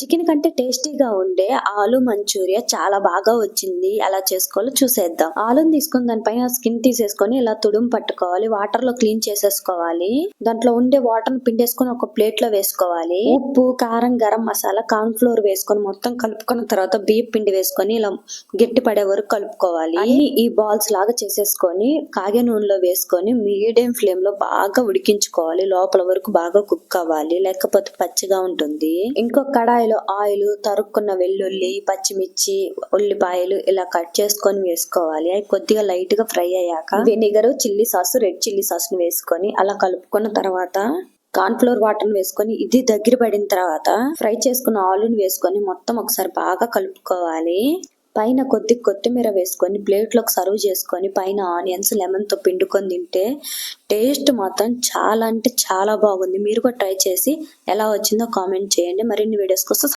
Chicken కంటే టేస్టీగా ఉండే ఆలు మంచూరియా చాలా బాగా వచ్చింది. ఎలా చేసుకోవాలో చూసేద్దాం. ఆలుని తీసుకొని దానిపైన స్కిన్ తీసేసుకొని ఇలా తుడుము పట్టుకోవాలి. వాటర్లో క్లీన్ చేసేసుకోవాలి. దాంట్లో ఉండే వాటర్ని పిండేసుకొని ఒక ప్లేట్లో వేసుకోవాలి. ఉప్పు కారం గరం మసాలా కార్న్ ఫ్లోర్ వేసుకొని మొత్తం కలుపుకున్న తర్వాత బియ్యం పిండి వేసుకొని ఇలా గట్టి పడే వరకు కలుపుకోవాలి. అన్ని ఈ బాల్స్ లాగా చేసేసుకొని కాగే నూనెలో వేసుకొని మీడియం ఫ్లేమ్లో బాగా ఉడికించుకోవాలి. లోపల వరకు బాగా కుక్ అవ్వాలి. లేకపోతే పచ్చిగా ఉంటుంది. ఇంకో కడాయిలో ఆయిల్ తరుక్కున్న వెల్లుల్లి పచ్చిమిర్చి ఉల్లిపాయలు ఇలా కట్ చేసుకొని వేసుకోవాలి. అవి కొద్దిగా లైట్గా ఫ్రై అయ్యాక vinegar chilli sauce red chilli సాస్ని వేసుకొని అలా కలుపుకున్న తర్వాత కార్న్ ఫ్లోర్ వాటర్ వేసుకొని ఇది దగ్గర పడిన తర్వాత ఫ్రై చేసుకున్న ఆలుని వేసుకొని మొత్తం ఒకసారి బాగా కలుపుకోవాలి. పైన కొద్ది కొత్తిమీర వేసుకొని ప్లేట్లోకి సర్వ్ చేసుకొని పైన ఆనియన్స్ లెమన్తో పిండుకొని తింటే టేస్ట్ మాత్రం చాలా అంటే చాలా బాగుంది. మీరు కూడా ట్రై చేసి ఎలా వచ్చిందో కామెంట్ చేయండి. మరిన్ని వీడియోస్ కోసం